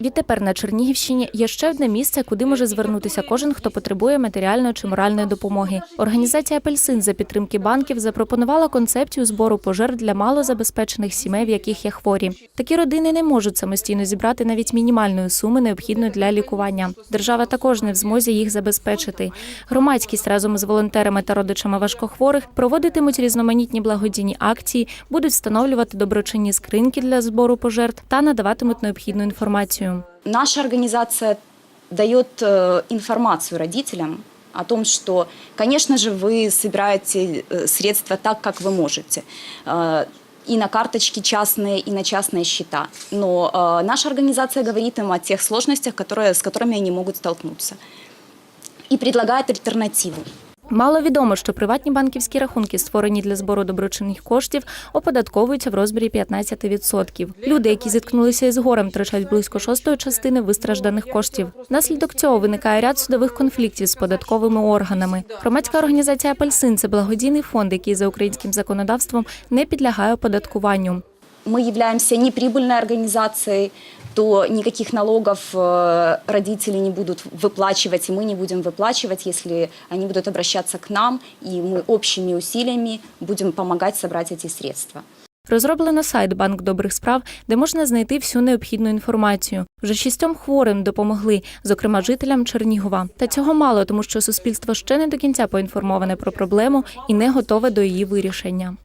Відтепер на Чернігівщині є ще одне місце, куди може звернутися кожен, хто потребує матеріальної чи моральної допомоги. Організація Апельсин за підтримки банків запропонувала концепцію збору пожертв для малозабезпечених сімей, в яких є хворі. Такі родини не можуть самостійно зібрати навіть мінімальної суми, необхідної для лікування. Держава також не в змозі їх забезпечити. Громадськість разом з волонтерами та родичами важкохворих проводитимуть різноманітні благодійні акції, будуть встановлювати доброчинні скриньки для збору пожертв та надаватимуть необхідну інформацію Наша организация дает э, информацию родителям о том, что, конечно же, вы собираете э, средства так, как вы можете. Э, и на карточки частные, и на частные счета. Но э, наша организация говорит им о тех сложностях, которые, с которыми они могут столкнуться. И предлагает альтернативу. Мало відомо, що приватні банківські рахунки, створені для збору доброчинних коштів, оподатковуються в розмірі 15%. Люди, які зіткнулися із горем, втрачають близько шостої частини вистражданих коштів. Наслідок цього виникає ряд судових конфліктів з податковими органами. Громадська організація Апельсин це благодійний фонд, який за українським законодавством не підлягає оподаткуванню. мы являемся неприбыльной организацией, то никаких налогов э, родители не будут выплачивать, и мы не будем выплачивать, если они будут обращаться к нам, и мы общими усилиями будем помогать собрать эти средства. Розроблено сайт Банк добрих справ, де можна знайти всю необхідну інформацію. Вже шістьом хворим допомогли, зокрема жителям Чернігова. Та цього мало, тому що суспільство ще не до кінця поінформоване про проблему і не готове до її вирішення.